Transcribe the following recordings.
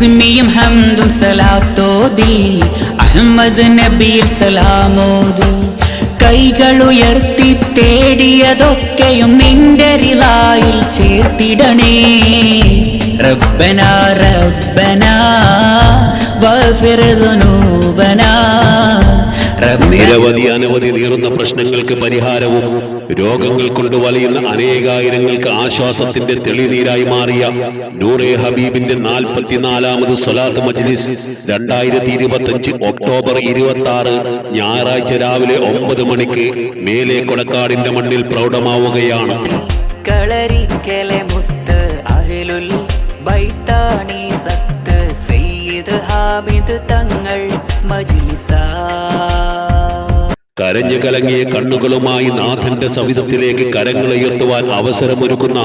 ബിസ്മിയും ഹംദും സലാത്തോതി അഹമ്മദ് നബിയിൽ സലാമോതി കൈകളുയർത്തി തേടിയതൊക്കെയും നിന്റെ റിലായിൽ ചേർത്തിടണേ. റബ്ബന റബ്ബന ദുനൂബനാ. റബ്ബന നിരവധി അനവധി നീറുന്ന പ്രശ്നങ്ങൾക്ക് പരിഹാരവും രോഗങ്ങൾ കൊണ്ട് വലയുന്ന അനേകായിരങ്ങൾക്ക് ആശ്വാസത്തിന്റെ തെളിനീരായി മാറിയ നൂറെ ഹബീബിന്റെ നാൽപ്പത്തിനാലാമത് സ്വലാത്ത് മജ്ലിസ് രണ്ടായിരത്തി ഇരുപത്തി ഒക്ടോബർ ഇരുപത്തി ആറ് ഞായറാഴ്ച രാവിലെ ഒമ്പത് മണിക്ക് മേലെ കൊടക്കാടിന്റെ മണ്ണിൽ പ്രൗഢമാവുകയാണ്. കളരിക്കലെ മുത്ത് അഹിലുൽ ബൈത്താണി സത്ത് സയ്യിദ് ഹാമിദ് തങ്ങൾ മജ്ലിസ കരഞ്ഞു കലങ്ങിയ കണ്ണുകളുമായി നാഥന്റെ സവിധത്തിലേക്ക് കരങ്ങളുയർത്തുവാൻ അവസരമൊരുക്കുന്ന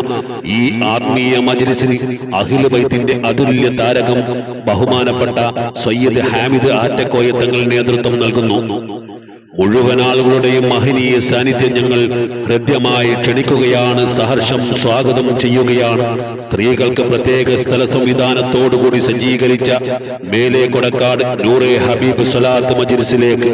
ഈ ആത്മീയ മജ്ലിസിന് അഖില ബൈത്തിന്റെ അതുല്യ താരകം ബഹുമാനപ്പെട്ട സയ്യിദ് ഹാമിദ് ആറ്റക്കോയ തങ്ങൾ നേതൃത്വം നൽകുന്നു. മുഴുവൻ ആളുകളുടെയും മഹനീയ സാന്നിധ്യം ഞങ്ങൾ ഹൃദ്യമായി ക്ഷണിക്കുകയാണ് സഹർഷം സ്വാഗതം ചെയ്യുകയാണ്. സ്ത്രീകൾക്ക് പ്രത്യേക സ്ഥല സംവിധാനത്തോടുകൂടി സജ്ജീകരിച്ച മേലെ കൊടക്കാട് നൂറെ ഹബീബ് സലാത്ത് മജിസിലേക്ക്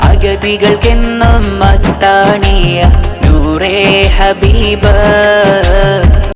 അഗതികൾക്കെന്നും